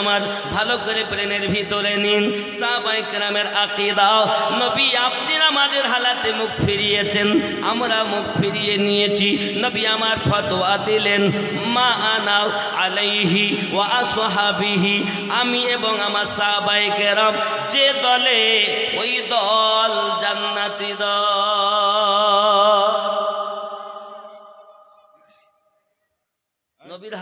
আমার, ভালো করে প্লেনের ভিতরে নিন। সাহাবাই কেরামের আকিদাও নবী আপনি আমাদের হালাতে মুখ ফিরিয়েছেন, আমরা মুখ ফিরিয়ে নিয়েছি। নবী আমার ফতোয়া দিলেন, মা আনাও আলাইহি ওয়া আসহাবিহি, আমি এবং আমার সাহাবাই কেরাম যে দলে, ওই দল জান্নাতি দল। নবীর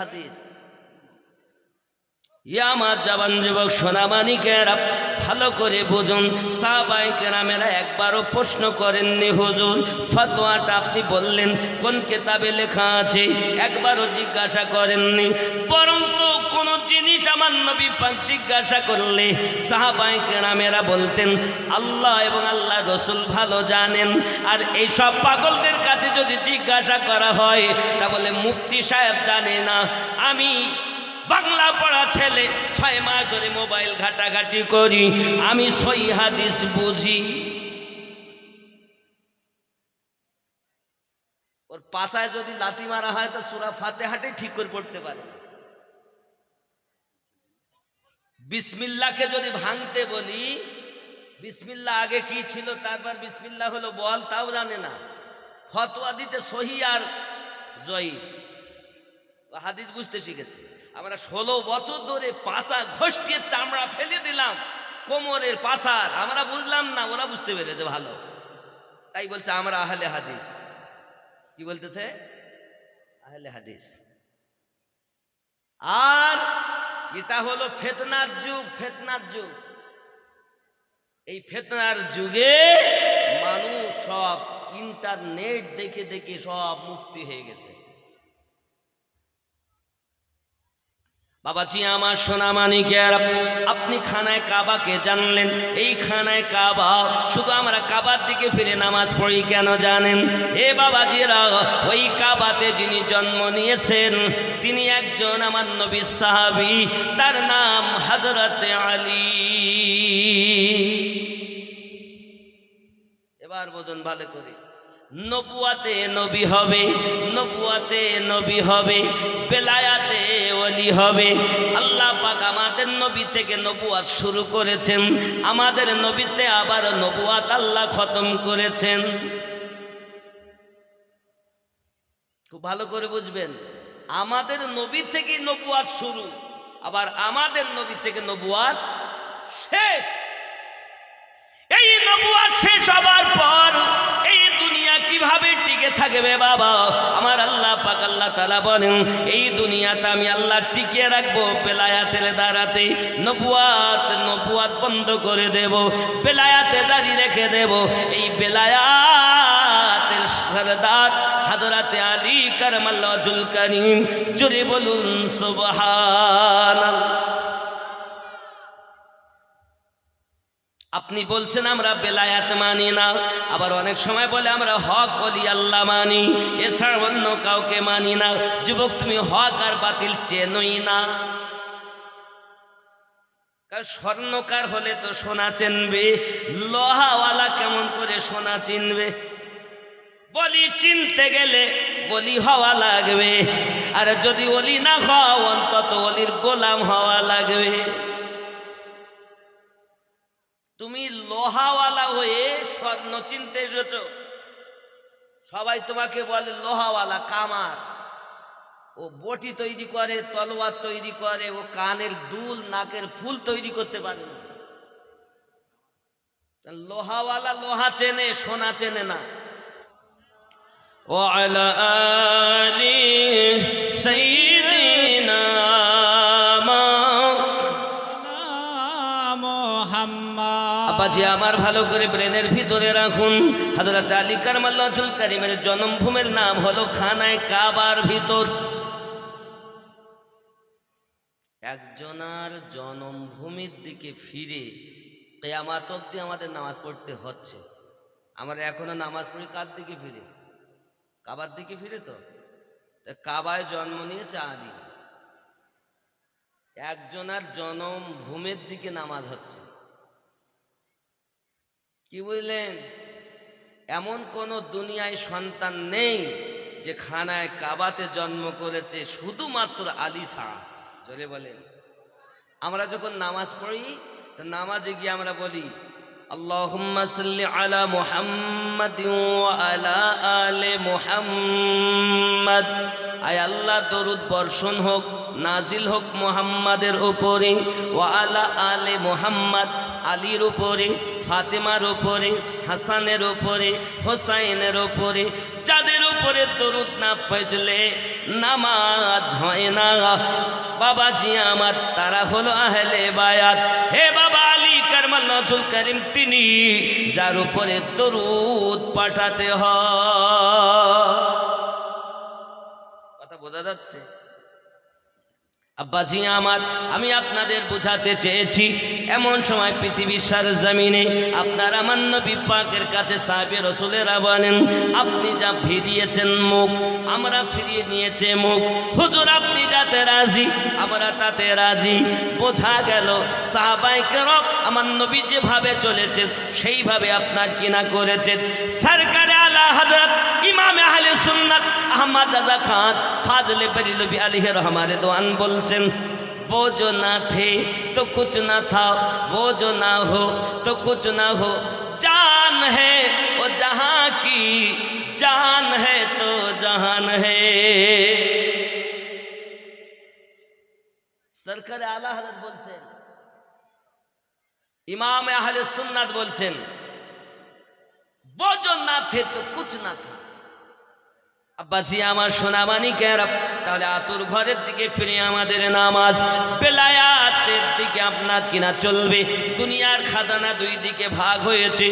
ইয়া আমার জবান যুবক সোনামানিকেরা ভালো করে বুঝুন। সাহাবাই কেরামেরা একবারও প্রশ্ন করেননি, হুজুর, ফতোয়াটা আপনি বললেন, কোন কেতাবে লেখা আছে? একবারও জিজ্ঞাসা করেননি। বরং তো কোনো জিনিস আমার নবী পাক জিজ্ঞাসা করলে সাহাবাই কেরামেরা বলতেন, আল্লাহ এবং আল্লাহ রসুল ভালো জানেন। আর এই সব পাগলদের কাছে যদি জিজ্ঞাসা করা হয়, তা বলে মুক্তি সাহেব জানে না। আমি বাংলা পড়া ছেলে, ছয় মাস ধরে মোবাইল ঘাটাঘাটি করি, আমি সই হাদিস বুঝি। ওর পাশায় যদি লাথি মারা হয়, তো সুরা ফাতে হাটে ঠিক করে পড়তে পারে। বিসমিল্লাকে যদি ভাঙতে বলি বিসমিল্লা আগে কি ছিল? তারপর বিসমিল্লা হলো বল, তাও জানে না। ফতোয়া দিতে সহি আর জয়ী হাদিস বুঝতে শিখেছে। আমরা ষোলো বছর ধরে পাঁচা ঘষ্টিয়ে চামড়া ফেলে দিলাম, কোমরের পাশার আমরা বুঝলাম না, ওরা বুঝতে পেরেছে ভালো। তাই বলছে, আমরা আহলে হাদিস। কি বলতেছে? আহলে হাদিস। আর এটা হলো ফেতনার যুগ ফেতনার যুগ। এই ফেতনার যুগে মানুষ সব ইন্টারনেট দেখে দেখে সব মুক্তি হয়ে গেছে। বাবাজি, আমার সোনা মানিকের আপনি খানায় কাবাকে জানলেন। এই খানায় কাবা, শুধু আমরা কাবার দিকে ফিরে নামাজ পড়ি কেন জানেন? এ বাবাজিরা, ওই কাবাতে যিনি জন্ম নিয়েছেন, তিনি একজন আমার নবী সাহাবি, তার নাম হজরতে আলী। এবার বোঝুন ভালো করে। নবুয়াতে নবী হবে, নবুয়াতে নবী হবে, বেলায়াতে ওলি হবে। আল্লাহ পাক আমাদের নবী থেকে নবুয়াত শুরু করেছেন, আমাদের নবীতে আবার নবুয়াত আল্লাহ খতম করেছেন। খুব ভালো করে বুঝবেন, আমাদের নবী থেকে নবুয়াত শুরু, আবার আমাদের নবী থেকে নবুয়াত শেষ। এই নবুয়াত শেষ হবার পর কীভাবে টিকে থাকবে বাবা? আমার আল্লাহ পাক আল্লাহ তালা বলেন, এই দুনিয়াতে আমি আল্লাহ টিকে রাখব, বেলায়াতের দ্বারাতে নবুয়াত নবুয়াত বন্ধ করে দেব, বেলায়াতে দাঁড়িয়ে রেখে দেব। এই বেলায়াতের সরদার হাজরাতে আলী কারমাল্লাহ জুল করিম জোরে বলুন, সুবহানাল্লাহ। আপনি বলছেন, আমরা বেলায়াত মানি না। আবার অনেক সময় বলে, আমরা হক বলি, আল্লাহ মানি। এছাড়া অন্য কাউকে মানি না। যুবক, তুমি হক আর বাতিল চেনই না। কারণ স্বর্ণকার হলে তো সোনা চিনবে, লোহাওয়ালা কেমন করে সোনা চিনবে? বলি চিনতে গেলে বলি হওয়া লাগবে, আর যদি অলি না হও, অন্তত অলির গোলাম হওয়া লাগবে। তুমি লোহাওয়ালা হয়ে স্বর্ণ চিনতে এসেছ। সবাই তোমাকে বলে, লোহাওয়ালা, কামার। ও বটি তৈরি করে, তলোয়ার তৈরি করে, ও কানের দুল, নাকের ফুল তৈরি করতে পারে না। লোহাওয়ালা লোহা চেনে, সোনা চেনে না। ও আলা আলী সেই আপাজি আমার ভালো করে ব্রেনের ভিতরে রাখুন। হাজরত আলী কারমাল্লাহুল কারিমের জন্মভূমির নাম হলো খানায় কাবার ভিতর। একজনার জন্মভূমির দিকে ফিরে কেয়ামাত অব্দি আমাদের নামাজ পড়তে হচ্ছে। আমরা এখনও নামাজ পড়ি কার দিকে ফিরে? কাবার দিকে ফিরে তো? কাবায় জন্ম নিয়েছে আলী। একজনার জন্মভূমির দিকে নামাজ হচ্ছে। কি বুঝলেন? এমন কোন দুনিয়ায় সন্তান নেই যে খানায় কাবাতে জন্ম করেছে শুধুমাত্র আলী ছাড়া জোরে বলেন। আমরা যখন নামাজ পড়ি, তো নামাজে গিয়ে আমরা বলি, আল্লাহুম্মা সাল্লি আলা মুহাম্মাদিন ওয়া আলা আলে মুহাম্মাদ। আয় আল্লাহ, দরুদ বর্ষণ হোক, নাজিল হোক মুহাম্মাদের উপরে ওয়া আলা আলে মুহাম্মাদ। আলীর উপরে, ফাতেমার উপরে, হাসানের উপরে, হোসাইনের উপরে, যাদের উপরে দরুদ না পেজলে নামাজ হয় না। বাবাজি আমার, তারা হলো আহলে বায়াত। হে বাবা আলী কারমাল নজুল করিম, তিনি যার উপরে দরুদ পাঠাতে হয়। কথা বোঝা যাচ্ছে? আব্বাজি আমার, আমি আপনাদের বোঝাতে চেয়েছি, এমন সময় পৃথিবীর সার জমিনে আপনার আমার পাকের কাছে সাহেবের রসুলেরা বলেন আপনি যা ফিরিয়েছেন মুখ, আমরা ফিরিয়ে নিয়েছে মুখ। হুজুর, আপনি যাতে রাজি? আমরা তাতে রাজি। বোঝা গেল সাহাবাই কেরব আমার নবী যেভাবে চলেছেন, সেইভাবে আপনার কিনা করেছেন। সরকারে আলা হজরত ইমাম আহলে সুন্নাত আহমদ দাদা খান, ফাজলে বরিলবি আলিহ রহমারে দোয়ান বলছেন वो जो ना थे तो कुछ ना था वो जो ना हो तो कुछ ना हो जान है वो जहां की जान है तो जहान है সরকারে আলা হজরত বলছেন ইমাম আহলে সুন্নাত বলছেন वो जो ना थे तो कुछ ना था আব্বাজি, আমার সোনামানি কেরা তাহলে আতুর ঘরের দিকে ফিরে আমাদের নামাজ, বেলায়াতের দিকে আপনার কিনা চলবে। দুনিয়ার খাজানা দুই দিকে ভাগ হয়েছে,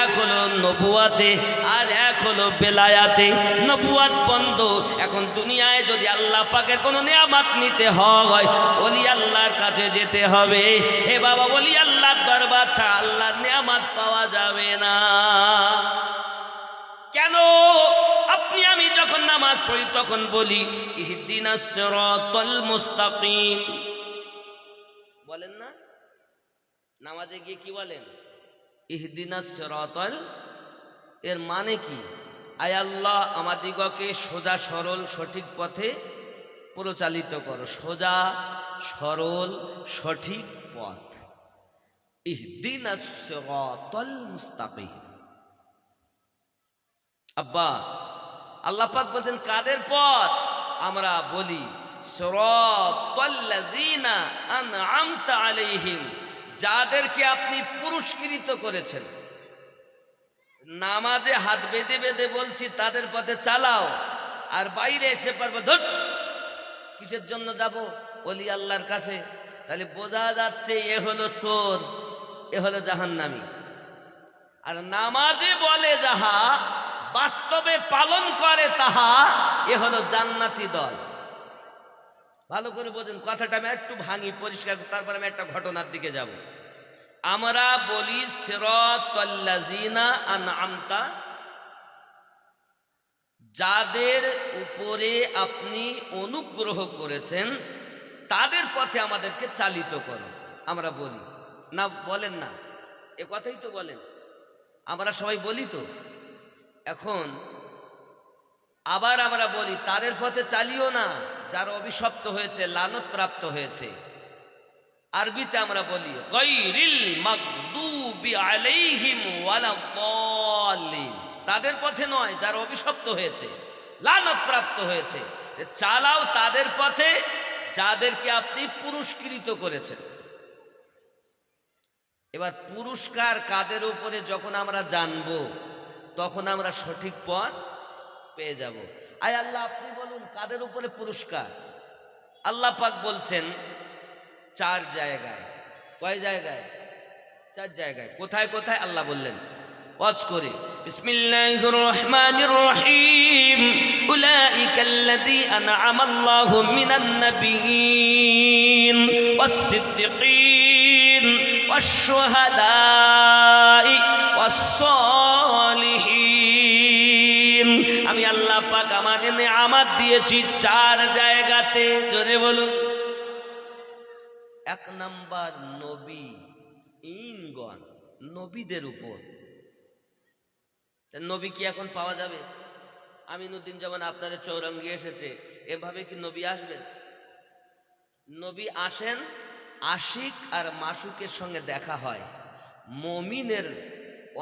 এক হলো নবুয়াতে আর এক হলো বেলায়াতে। নবুয়াত বন্ধ, এখন দুনিয়ায় যদি আল্লাহ পাকের কোনো নিয়ামাত নিতে হয়, ওলি আল্লাহর কাছে যেতে হবে। হে বাবা বলি আল্লাহর দরবার ছা আল্লাহর নিয়ামাত পাওয়া যাবে না। কেন? আপনি আমি যখন নামাজ পড়ি, তখন বলি মুস্তাকিম। বলেন না? নামাজে গিয়ে কি বলেন? সিরাতাল এর মানে কি? আয় আল্লাহ আমাদিগকে সোজা, সরল, সঠিক পথে প্রচালিত করো। সোজা, সরল, সঠিক পথ। সিরাতাল মুস্তাকিম। আব্বা আল্লাহ পাক বলছেন, কাদের পথ? আমরা বলি আলাইহিম। যাদেরকে আপনি পুরস্কৃত করেছেন। নামাজে হাত বেঁধে বেঁধে বলছি, তাদের পথে চালাও। আর বাইরে এসে পারব, ধর, কিসের জন্য যাব? অলি আল্লাহর কাছে। তাহলে বোঝা যাচ্ছে, এ হলো চোর এ হলো জাহান্নামী। আর নামাজে বলে যাহা বাস্তবে পালন করে তাহা, এ হলো জান্নাতি দল। ভালো করে বোঝেন, কথাটা আমি একটু ভাঙি, পরিষ্কার তারপরে আমি একটা ঘটনার দিকে যাব। আমরা বলি, সিরাতাল্লাযিনা আন'আমতা, যাদের উপরে আপনি অনুগ্রহ করেছেন, তাদের পথে আমাদেরকে চালিত করো, আমরা বলি। না, বলেন না। এ কথাই তো বলেন। আমরা সবাই বলি তো। এখন আবার আমরা বলি, তাদের পথে চালিও না, যারা অভিশপ্ত হয়েছে লানত প্রাপ্ত হয়েছে। আরবিতে আমরা বলি আলাইহিম তাদের পথে নয়, যারা অভিশপ্ত হয়েছে লানত প্রাপ্ত হয়েছে চালাও তাদের পথে, যাদেরকে আপনি পুরস্কৃত করেছেন। এবার পুরস্কার কাদের উপরে যখন আমরা জানব তখন আমরা সঠিক পথ পেয়ে যাব। আয় আল্লাহ, আপনি বলুন, কাদের উপরে পুরস্কার? আল্লাহ পাক বলছেন, চার জায়গায়। কয় জায়গায়? চার জায়গায়। কোথায় কোথায়? আল্লাহ বললেন, ওয়াজ করে, বিসমিল্লাহির রহমানির রহিম, উলাইকাল্লাযী আন'আমাল্লাহু মিনান নাবিয়্যিন ওয়াস-সিদ্দিকিন ওয়াশ-শুহাদাই ওয়াস-সালিহিন আমার দিয়েছি চার জায়গাতে, জোরে বলুন। এক নাম্বার নবী, ইনগণ, নবীদের উপর। নবী কি এখন পাওয়া যাবে? আমিনুদ্দিন যেমন আপনাদের চৌরঙ্গি এসেছে, এভাবে কি নবী আসবেন? নবী আসেন, আশিক আর মাসুকের সঙ্গে দেখা হয়। মমিনের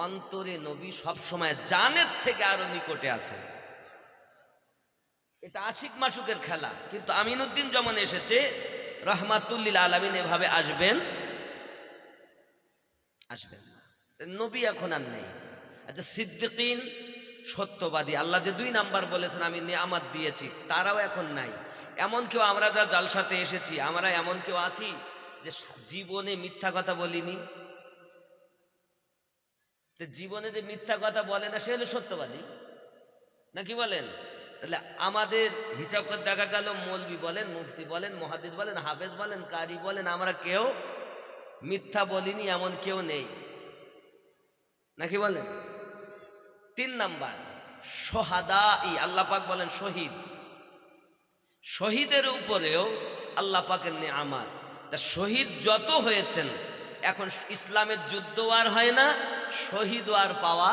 অন্তরে নবী সবসময় জানের থেকে আরও নিকটে আছে। এটা আশিক মাসুকের খেলা, কিন্তু আমিনুদ্দিন যেমন এসেছে, রহমাতুল্লিল আলমিন এভাবে আসবেন? আসবেন নবী এখন আর নেই। আচ্ছা সিদ্দিকিন সত্যবাদী। আল্লাহ যে দুই নাম্বার বলেছেন, আমি নিয়ামত দিয়েছি, তারাও এখন নাই। এমন কেউ আমরা যা জালসাতে এসেছি, আমরা এমন কেউ আছি যে জীবনে মিথ্যা কথা বলিনি? জীবনে যে মিথ্যা কথা বলে না, সে হলো সত্যবাদী। নাকি বলেন? তাহলে আমাদের হিসাব করে দেখা গেল, মৌলবি বলেন, মুফতি বলেন মহাদিদ বলেন, হাফেজ বলেন, কারি বলেন, আমরা কেউ মিথ্যা বলিনি, এমন কেউ নেই। নাকি বলেন? তিন নাম্বার সোহাদা ই আল্লাহ পাক বলেন শহীদ। শহীদের উপরেও আল্লাহ পাকের নে আমার তা শহীদ যত হয়েছেন, এখন ইসলামের যুদ্ধ আর হয় না শহীদ আর পাওয়া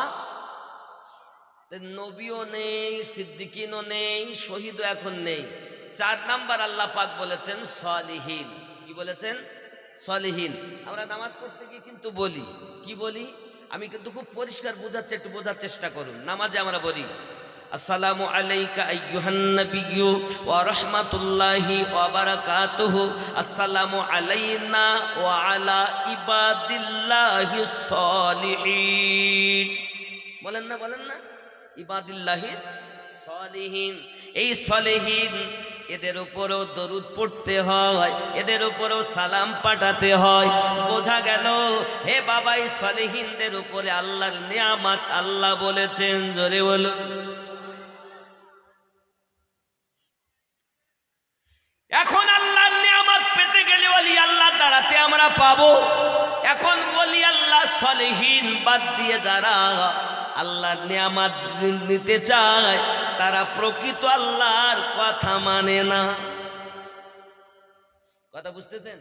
নবীও নেই, সিদ্দিকিনও নেই, শহীদও এখন নেই। চার নাম্বার আল্লাহ পাক বলেছেন, সলিহীন। কি বলেছেন? সলিহীন। আমরা নামাজ পড়তে গিয়ে কিন্তু বলি। কি বলি? আমি কিন্তু খুব পরিষ্কার বোঝাচ্ছে, একটু বোঝার চেষ্টা করুন। নামাজে আমরা বলি, আসসালামু আলাইকা আইয়ুহান নাবিয়্যু ওয়া রাহমাতুল্লাহি ওয়া বারাকাতুহু। আসসালামু আলাইনা ওয়া আলা ইবাদিল্লাহিস সলিহিন। বলেন না বলেন না। ইবাদিল্লাহি সলিহীন। এই সলিহীন এদের উপরও দরুদ পড়তে হয়, এদের উপরও সালাম পাঠাতে হয়। বোঝা গেল, হে বাবা, এই সলিহীনদের উপরে আল্লাহর নিয়ামত আল্লাহ বলেছেন, জোরে বলো এখন আল্লাহর নিয়ামত পেতে গেলে ওলি আল্লাহ দ্বারাতে আমরা পাবো। এখন ওলি আল্লাহ সলিহীন বাদ দিয়ে যারা আল্লাহর নিয়ামাত নিতে চায় তারা প্রকৃত আল্লাহর কথা মানে না। কথা বুঝতেছেন?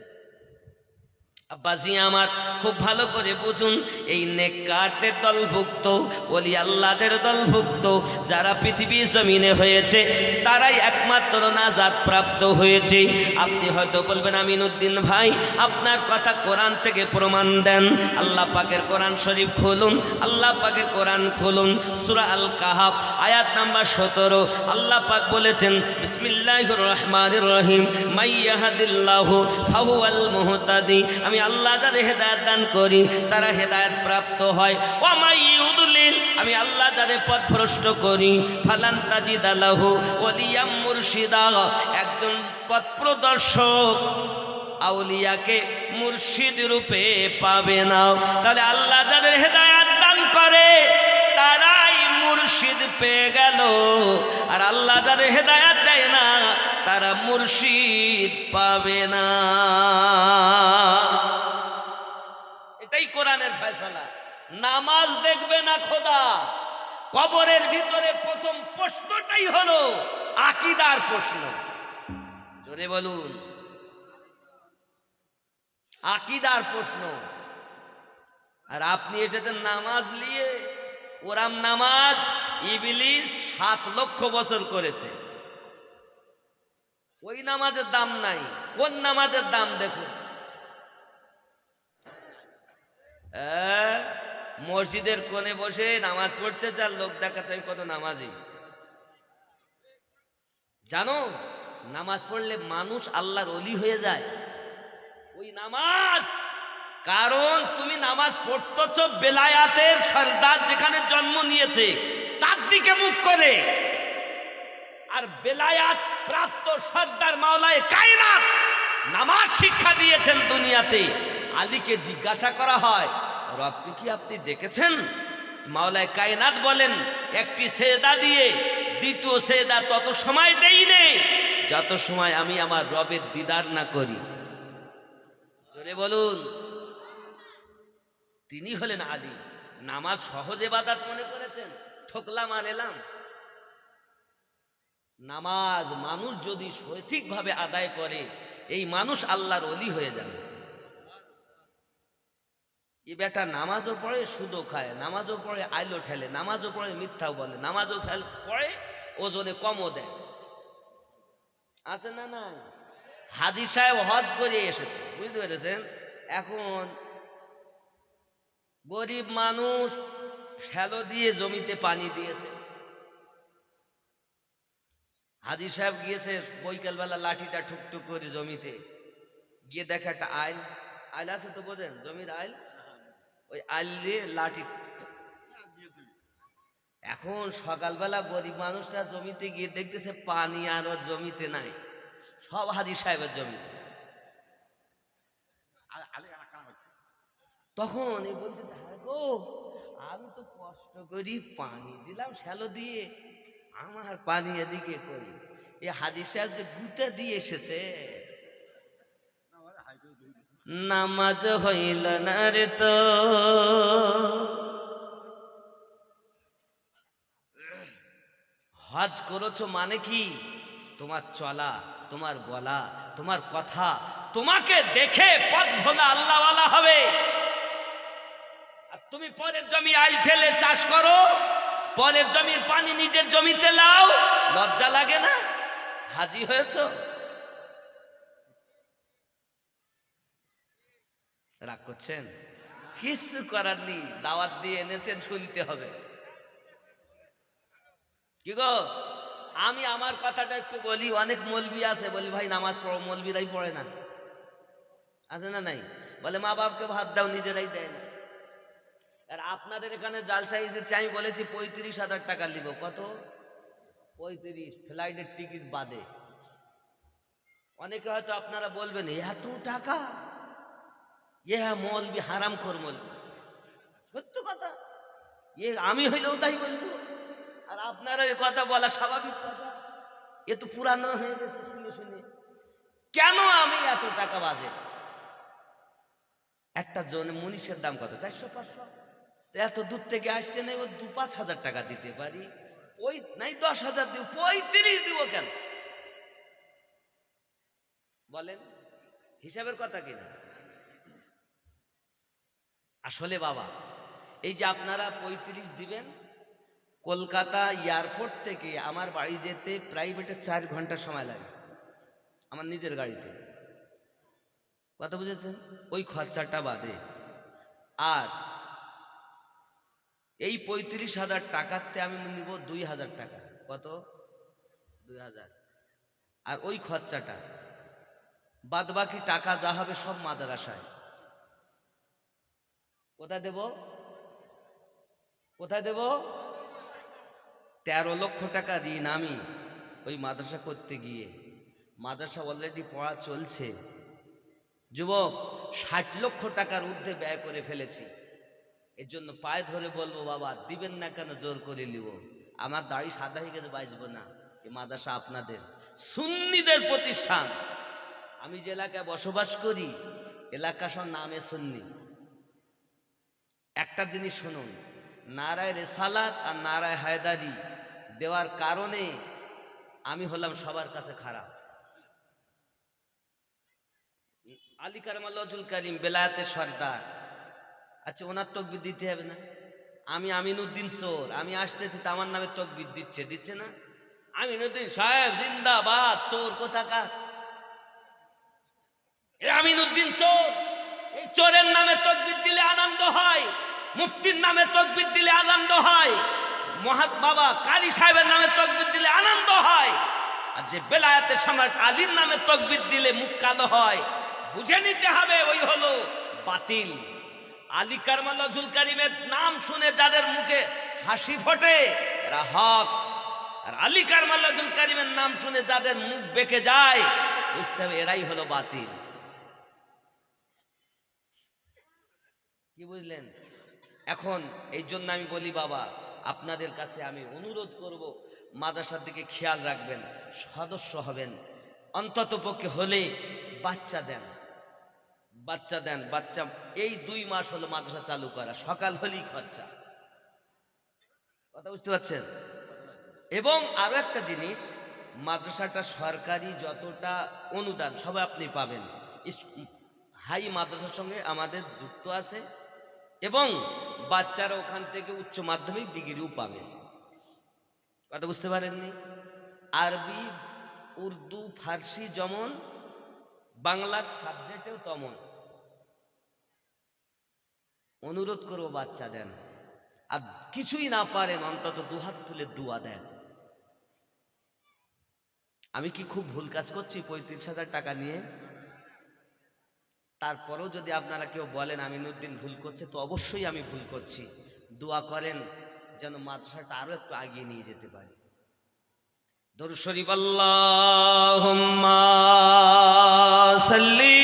আব্বাজি আমার খুব ভালো করে বুঝুন, এই নেককারদের দলভুক্ত, ওলি আল্লাহদের দলভুক্ত, যারা পৃথিবী জমিনে হয়েছে, তারাই একমাত্র নাজাদ প্রাপ্ত হয়েছে। আপনি হয়তো বলবেন, আমিনুদ্দিন ভাই, আপনার কথা কোরআন থেকে প্রমাণ দেন। আল্লাহ পাকের কোরআন শরীফ খুলুন, আল্লাহ পাকের কোরআন খুলুন। সুরা আল কাহাব আয়াত নাম্বার সতেরো, আল্লাহ পাক বলেছেন, বিসমিল্লাহির রহমানির রহিম, মাইয়াহাদিল্লাহু ফাহুয়াল মুহতাদি। আমি আল্লাহ যাদের হেদায়েত দান করি, তারা হেদায়ত প্রাপ্ত হয়। ও মাইয়ুদলিল আমি আল্লাহ যাদের পথ ভ্রষ্ট করি। ফালান তাজিদ আলাহু ওলিয়াম মুর্শিদা, একজন পথ প্রদর্শক আউলিয়াকে মুর্শিদ রূপে পাবে না। তাহলে আল্লাহ যাদের হেদায়াত দান করে তারাই মুর্শিদ পেয়ে গেল। আর আল্লাহ যাদের হেদায়াত দেয় না, তারা মুর্শিদ পাবে না। এটাই কোরআনের ফয়সালা। নামাজ দেখবে না খোদা। কবরের ভিতরে প্রথম প্রশ্নটাই হলো, আকিদার প্রশ্ন। জোরে বলুন। আকিদার প্রশ্ন। আর আপনি এসেছেন নামাজ নিয়ে। ওরাম নামাজ ইবলিস সাত লক্ষ বছর করেছে। ওই নামাজের দাম নাই। কোন নামাজের দাম দেখুন? মসজিদের কোণে বসে নামাজ পড়তে চার লোক দেখাচ্ছে আমি কত নামাজি। জানো, নামাজ পড়লে মানুষ আল্লাহর অলি হয়ে যায়। ওই নামাজ কারণ তুমি নামাজ পড়তেছ বেলায়াতের সর্দার যেখানে জন্ম নিয়েছে, তার দিকে মুখ করে। আর বেলায়াত প্রাপ্ত সর্দার মাওলায় কায়নাত নামাজ শিক্ষা দিয়েছেন দুনিয়াতে। আলীকে জিজ্ঞাসা করা হয় রবকে কি আপনি দেখেছেন? মাওলায় কায়নাত বলেন, একটি সেদা দিয়ে, দ্বিতীয় সেদা তত সময় দেই নে, যত সময় আমি আমার রবের দিদার না করি। বলুন। তিনি হলেন আলী। নামাজ সহজে বাদাত মনে করেছেন। ঠকলাম আর এলাম। নামাজ মানুষ যদি সঠিকভাবে আদায় করে, এই মানুষ আল্লাহর অলি হয়ে যাবে। এ বেটা নামাজও পড়ে, সুদও খায়। নামাজও পড়ে আইলো ঠেলে। নামাজও পড়ে, মিথ্যাও বলে। নামাজও ফেল পড়ে, ওজনে কমও দেয়। আছে না না হাজি সাহেব হজ করে এসেছে। বুঝতে পেরেছেন? এখন গরিব মানুষ শ্যালো দিয়ে জমিতে পানি দিয়েছে। হাজি সাহেব গিয়েছে বৈকালবেলা লাঠিটা ঠুকটুক করে জমিতে। গিয়ে দেখে একটা আইল। আইল আছে তো বোঝেন? জমির আইল? ওই আইল দিয়ে লাঠি এখন সকালবেলা গরিব মানুষটা জমিতে গিয়ে দেখতেছে পানি আর জমিতে নাই। সব হাজি সাহেবের জমিতে। তখন এই বলতে গো, আমি তো কষ্ট করি পানি দিলাম শ্যালো দিয়ে। আমার পানি এদিকে কই? এ হাজি সাহেব যে গুতে দিয়ে এসেছে। নামাজ হইল না রে তো। হজ করেছ মানে কি? তোমার চলা, তোমার বলা, তোমার কথা, তোমাকে দেখে পথ ভোলা আল্লাহওয়ালা হবে। তুমি পরের জমি আইল ঠেলে চাষ করো, পরের জমির পানি নিজের জমিতে লাও, লজ্জা লাগে না? হাজি হয়েছ? রাগ করছেন? কিছু করার নেই, দাওয়াত দিয়ে এনেছেন শুনতে হবে। কি গো? আমি আমার কথাটা একটু বলি, অনেক মলবি আছে, বলি ভাই নামাজ পড়ো, মলবিরাই পড়ে না। আছে না নাই? বলে মা বাপকে ভাত দাও, নিজেরাই দেয় না। আর আপনাদের এখানে জালসা এসেছে আমি বলেছি পঁয়ত্রিশ হাজার টাকা নিব কত? পঁয়ত্রিশ, ফ্লাইটের টিকিট বাদে। অনেকে হয়তো আপনারা বলবেন, এত টাকা? এ হ্যাঁ মলবি, হারাম খোর মলবি। সত্য কথা। এ আমি হইলেও তাই বলব। আর আপনারা এই কথা বলা স্বাভাবিক কথা। এ তো পুরানো হয়ে গেছে, শুনে শুনে। কেন আমি এত টাকা বাজে একটা জনে মনীষের দাম কত? চারশো, পাঁচশো? এত দূর থেকে আসছে নাই ও দু পাঁচ হাজার টাকা দিতে পারি। ওই নাই দশ হাজার দিব পঁয়ত্রিশ দিব কেন? বলেন, হিসাবের কথা কিনা আসলে বাবা, এই যে আপনারা পঁয়ত্রিশ দিবেন, কলকাতা এয়ারপোর্ট থেকে আমার বাড়ি যেতে প্রাইভেটে চার ঘণ্টা সময় লাগে, আমার নিজের গাড়িতে। কথা বুঝেছেন? ওই খরচাটা বাদে। আর এই পঁয়ত্রিশ হাজার টাকাতে আমি নিব দুই হাজার টাকা। কত? দুই হাজার। আর ওই খরচাটা বাদ বাকি টাকা যা হবে সব মাদ্রাসায়। কোথায় দেব? কোথায় দেব? তেরো লক্ষ টাকা দিন আমি ওই মাদ্রাসা করতে গিয়ে। মাদ্রাসা অলরেডি পড়া চলছে। যুবক, ষাট লক্ষ টাকার ঊর্ধ্বে ব্যয় করে ফেলেছি। এর জন্য পায়ে ধরে বলব, বাবা, দিবেন না কেন? জোর করে নিব। আমার দাড়ি সাদা হয়ে গেছে, বাঁচবো না। এই মাদ্রাসা আপনাদের সুন্নিদের প্রতিষ্ঠান। আমি যে এলাকায় বসবাস করি, এলাকা সব নামে সুন্নি। একটা জিনিস শুনুন, নারায় রেসালাত আর নারায় হায়দারি দেওয়ার কারণে আমি হলাম সবার কাছে খারাপ। আলী কারমাল্লাজুল করিম বেলায়েতের সর্দার। আচ্ছা ওনার তকবির দিতে হবে না। আমি আমিনুদ্দিন সোর, আমি আসতেছি তো আমার নামে তকবির দিচ্ছে দিচ্ছে না? আমিনুদ্দিন সাহেব, জিন্দাবাদ চোর কোথাকার? আমিনুদ্দিন চোর এই চোরের নামে তকবির দিলে আনন্দ হয়, মুফতির নামে তকবির দিলে আনন্দ হয় মহাত বাবা কারি সাহেবের নামে তকবির দিলে আনন্দ হয়, আর যে বেলায়েতের সম্রাট আলীর নামে তকবির দিলে মুখ কালো হয়। বুঝে নিতে হবে ওই হলো বাতিল। আলী কারমাল্লাজুল কারিমের নাম শুনে যাদের মুখে হাসি ফোটে, এরা হক। আর আলী কারমাল্লাজুল কারিমের নাম শুনে যাদের মুখ বেঁকে যায়, বুঝতে হবে এরাই হলো বাতিল। কি বুঝলেন? এখন এই জন্য আমি বলি, বাবা, আপনাদের কাছে আমি অনুরোধ করব, মাদ্রাসার দিকে খেয়াল রাখবেন, সদস্য হবেন। অন্তত পক্ষে হলে বাচ্চা দেন। বাচ্চা দেন, বাচ্চা, এই দুই মাস হলো মাদ্রাসা চালু করা, সকাল হলেই খরচা। কথা বুঝতে পারছেন? এবং আরও একটা জিনিস, মাদ্রাসাটা সরকারি যতটা অনুদান, সবাই আপনি পাবেন। হাই মাদ্রাসার সঙ্গে আমাদের যুক্ত আছে, এবং বাচ্চারা ওখান থেকে উচ্চ মাধ্যমিক ডিগ্রিও পাবে। কথা বুঝতে পারেননি? আরবি, উর্দু, ফার্সি যেমন বাংলার সাবজেক্টেও তেমন। অনুরোধ করব বাচ্চা দেন। আর কিছুই না পারেন, অন্তত দুহাত তুলে দুয়া দেন। আমি কি খুব ভুল কাজ করছি পঁয়ত্রিশ হাজার টাকা নিয়ে? তারপরেও যদি আপনারা কেউ বলেন আমি নুদ্দিন ভুল করছে, তো অবশ্যই আমি ভুল করছি। দোয়া করেন যেন মাদ্রাসাটা আরও একটু আগিয়ে নিয়ে যেতে পারি। দরুদ শরীফ, আল্লাহুম্মা সাল্লি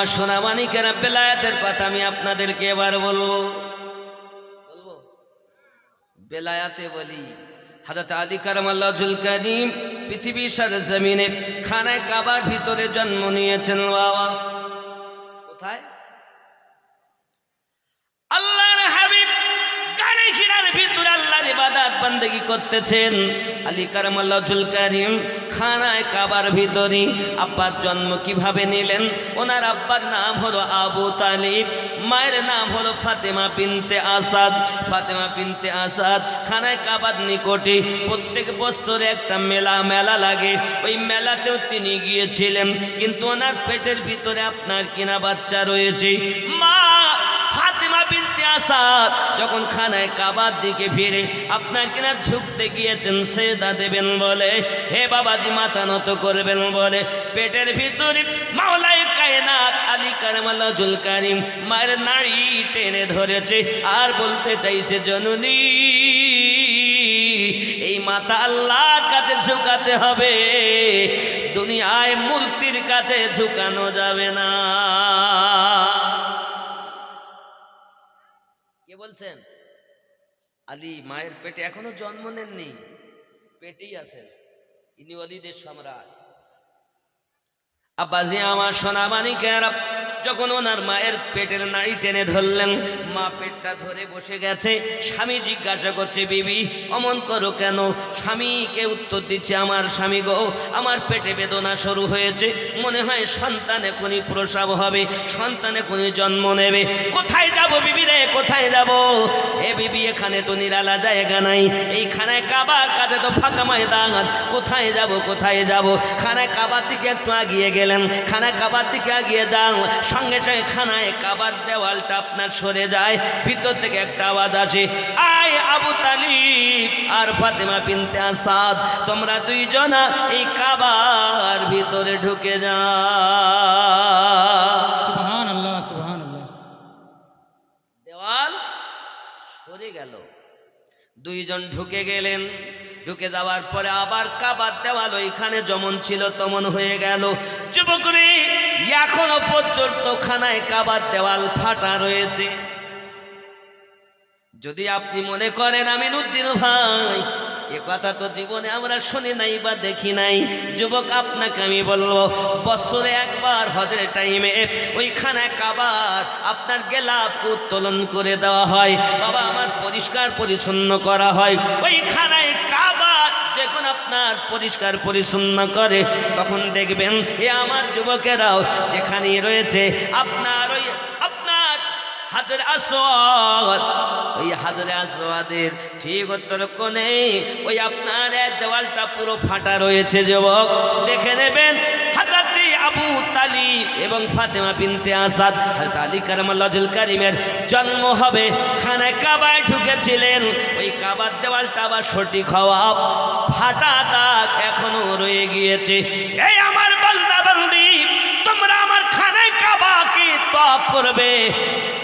আমার মানিকেরা বেলায়াতের কথা আমি আপনাদেরকে এবার বলব। বলব? বেলায়াতে বলি হাজরত আলী কারামাল্লাহ জুল করিম পৃথিবী সার জমিনে খানায় কাবার ভিতরে জন্ম নিয়েছেন বাবা। কোথায়? আল্লাহর আল্লাহর করতেছেন। আলী কারামাল্লাহ জুল করিম খানায় কাবার ভিতরে আব্বার জন্ম কীভাবে নিলেন? ওনার আব্বার নাম হলো আবু তালিব, মায়ের নাম হলো ফাতেমা বিনতে আসাদ। ফাতেমা বিনতে আসাদ খানায় কাবার নিকটে প্রত্যেক বছরে একটা মেলা মেলা লাগে। ওই মেলাতেও তিনি গিয়েছিলেন, কিন্তু ওনার পেটের ভিতরে আপনার কিনা বাচ্চা রয়েছে। মা আসাদ। যখন খানায় কাবার দিকে ফিরে আপনার কিনা ঝুঁকতে গিয়েছেন সেদা দেবেন বলে, হে বাবাজি, মাথা নত করবেন বলে, পেটের ভিতরে মাওলাই কায়নাত আলী কারমাল্লা জুল কারিম মায়ের নাড়ি টেনে ধরেছে আর বলতে চাইছে, জননী, এই মাথা আল্লাহর কাছে ঝুঁকাতে হবে। দুনিয়ায় মূর্তির কাছে ঝুঁকানো যাবে না। বলছেন, আলী মায়ের পেটে এখনও জন্ম নেননি। পেটেই আছেন। ইনি অলিদের সম্রাট। আব্বাজি, আমার সোনা মানিকেরা যখন ওনার মায়ের পেটের নাড়ি টেনে ধরলেন, মা পেটটা ধরে বসে গেছে। স্বামী জিজ্ঞাসা করছে, বিবি, অমন করো কেন? স্বামীকে উত্তর দিচ্ছে, আমার স্বামী গো, আমার পেটে বেদনা শুরু হয়েছে। মনে হয় সন্তান এখনই প্রসাব হবে, সন্তান এখনই জন্ম নেবে। কোথায় যাব বিবি রে? কোথায় যাব? বিবি, এখানে তো নিরালা জায়গা নাই। এই খানায় কাবার কাছে তো ফাঁকা ময়দান। কোথায় যাব কোথায় যাব? খানায় কাবার দিকে একটু আগিয়ে গেলেন। খানায় কাবার দিকে আগিয়ে যান। সঙ্গে সঙ্গে খানায় কাবার দেওয়ালটা আপনার সরে যায়। ভিতর থেকে একটা আওয়াজ আসে, আয় আবু তালিব আর ফাতেমা বিনতে আসাদ, তোমরা দুইজনা এই কাবার ভিতরে ঢুকে যা সুবহান আল্লাহ সুবহান আল্লাহ দেওয়াল সরে গেল দুইজন ঢুকে গেলেন। ঢুকে যাওয়ার পরে আবার কাবার দেওয়াল ওইখানে যেমন ছিল তেমন হয়ে গেল। যুবকরে, এখনও পর্যন্ত খানায় কাবার দেওয়াল ফাটা রয়েছে। যদি আপনি মনে করেন, আমিনুদ্দিন ভাই এ কথা তো জীবনে আমরা শুনি নাই বা দেখি নাই। যুবক, আপনাকে আমি বলব, বছরে একবার হজের টাইমে ওইখানে কাবার আপনার গেলাপ উত্তোলন করে দেওয়া হয়। বাবা, আমার পরিষ্কার পরিচ্ছন্ন করা হয়। ওইখানায় কাবার যখন আপনার পরিষ্কার পরিচ্ছন্ন করে, তখন দেখবেন, এ আমার যুবকেরাও যেখানেই রয়েছে, আপনার ওই হাজার আসওয়াদ। ওই হাজারে আসওয়াদের ঠিক উত্তর কোণে ওই আপনার দেওয়ালটা পুরো ফাটা রয়েছে, যুবক। দেখে নেবেন, হাজরাতে আবু তালিব এবং ফাতেমা বিনতে আসাদ হযরত আলী কারামাল্লাহুল কারিমের জন্ম হবে। খানায় কাবায় ঢুকেছিলেন, ওই কাবার দেওয়ালটা আবার সঠিক হওয়া ফাটা দাগ এখনও রয়ে গিয়েছে। এই করবে।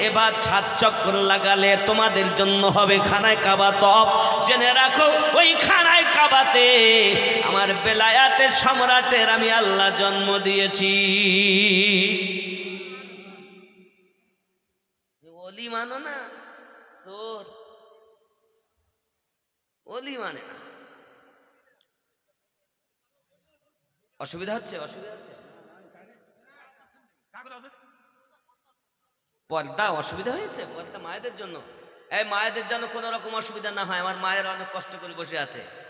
এবার ছাদ চক্র লাগালে তোমাদের জন্য হবে খানায় কাবা তপ। জেনে রাখো, ওই খানায় কাবাতে আমার বেলায়াতের সম্রাটের আমি আল্লাহ জন্ম দিয়েছি। অলি মানো না চোর অলি মানে না। অসুবিধা হচ্ছে অসুবিধা হচ্ছে। পর্দা অসুবিধা হয়েছে? পর্দা মায়েদের জন্য? এই মায়েদের যেন কোনো রকম অসুবিধা না হয়, আমার মায়ের অনেক কষ্ট করে বসে আছে।